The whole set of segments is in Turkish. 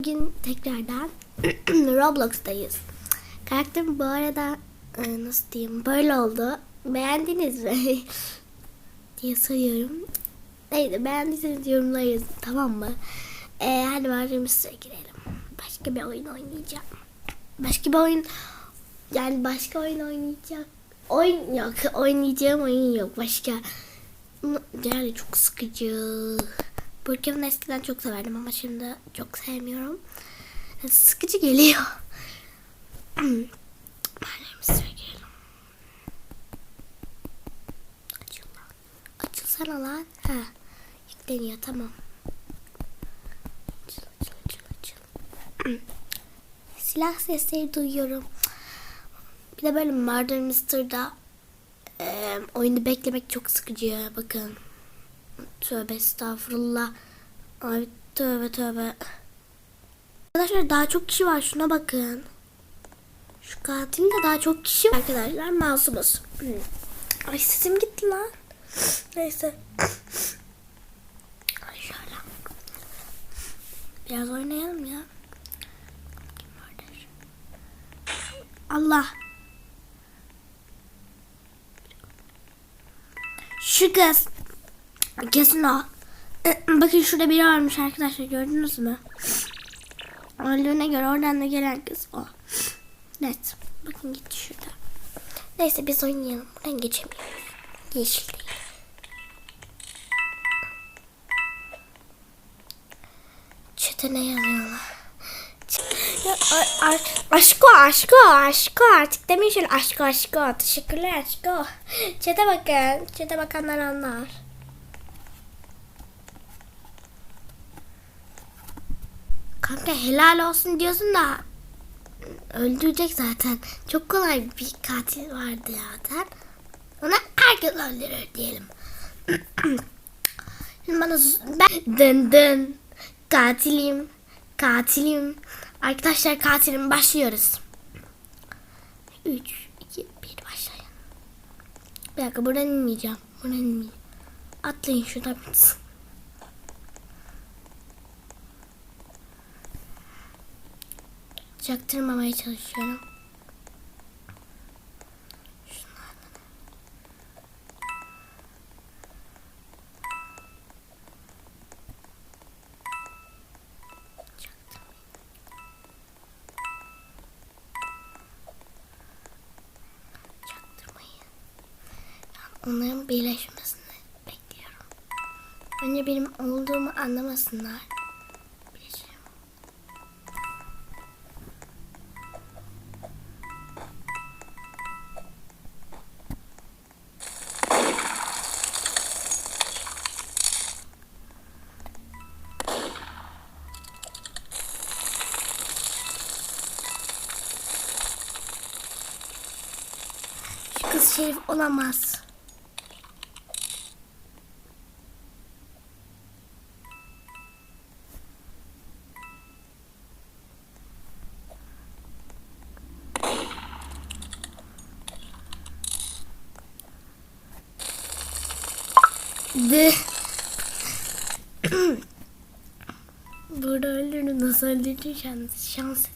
Bugün tekrardan Roblox'tayız. Karakterim bu arada e, nasıl diyeyim böyle oldu. Beğendiniz mi? diye soruyorum. Neyse beğendiyseniz yorumlara tamam mı? E, hadi varımıza girelim. Başka bir oyun oynayacağım. Başka bir oyun yani başka oyun oynayacak. Oyun yok. Oynayacağım oyun yok. Başka. Yani çok sıkıcı. Brookhaven eskiden çok severdim ama şimdi çok sevmiyorum. Sıkıcı geliyor. Mahallerimizi söyleyelim. Açıl lan. Açılsana lan. Ha. Yükleniyor tamam. Açıl açıl açıl açıl. Silah sesleri duyuyorum. Bir de böyle Murder Mystery'da e, oyunu beklemek çok sıkıcı. Bakın. Tövbe estağfurullah. Ay tövbe tövbe. Arkadaşlar daha çok kişi var. Şuna bakın. Şu katilde daha çok kişi var arkadaşlar. Masumuz. Ay sesim gitti lan. Neyse. Ay şöyle. Biraz oynayalım ya. Allah. Şu kız. Kesin o. Bakın şurada biri varmış arkadaşlar gördünüz mü? Öldüğüne göre oradan da gelen kız o. Net. Bakın gitti şurada. Neyse biz oynayalım. Buradan geçemiyoruz. Yeşil değil. Çete ne yazıyorlar? Ya, a- a- aşko aşko aşko artık demeyin şöyle aşko aşko teşekkürler aşko çete bakın çete bakanlar anlar kanka helal olsun diyorsun da öldürecek zaten. Çok kolay bir katil vardı zaten. Ona herkes öldürür diyelim. Şimdi bana ben dın dın. Katilim katilim. Arkadaşlar katilim başlıyoruz. 3 2 1 başlayın. Bir dakika buradan inmeyeceğim. Buradan inmeyeceğim. Atlayın şuradan bitsin çaktırmamaya çalışıyorum onların birleşmesini bekliyorum. Önce benim olduğumu anlamasınlar. Kız şerif olamaz. De. Burada öldüğünü nasıl öldürdüğü şans, şans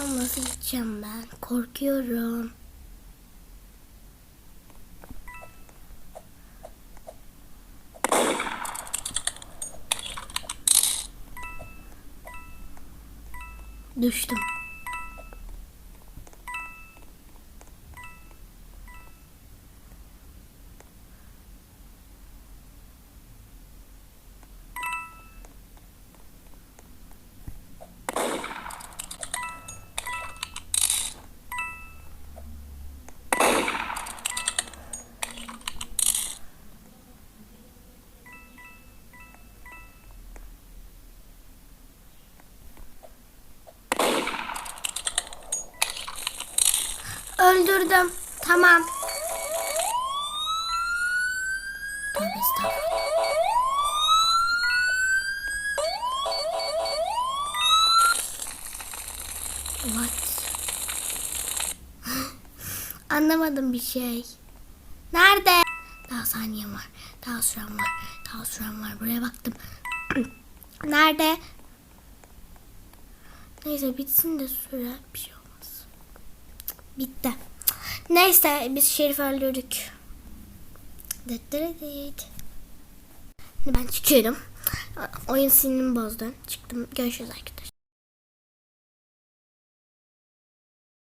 nasıl gideceğim ben? Korkuyorum. Düştüm. Öldürdüm. Tamam. What? Anlamadım bir şey. Nerede? Daha saniyem var. Daha sürem var. Daha sürem var. Buraya baktım. Nerede? Neyse bitsin de süre. Bir şey Bitti. Neyse biz Şerif öldürdük. Ben çıkıyorum. Oyun sinirimi bozdu. Çıktım. Görüşürüz arkadaşlar.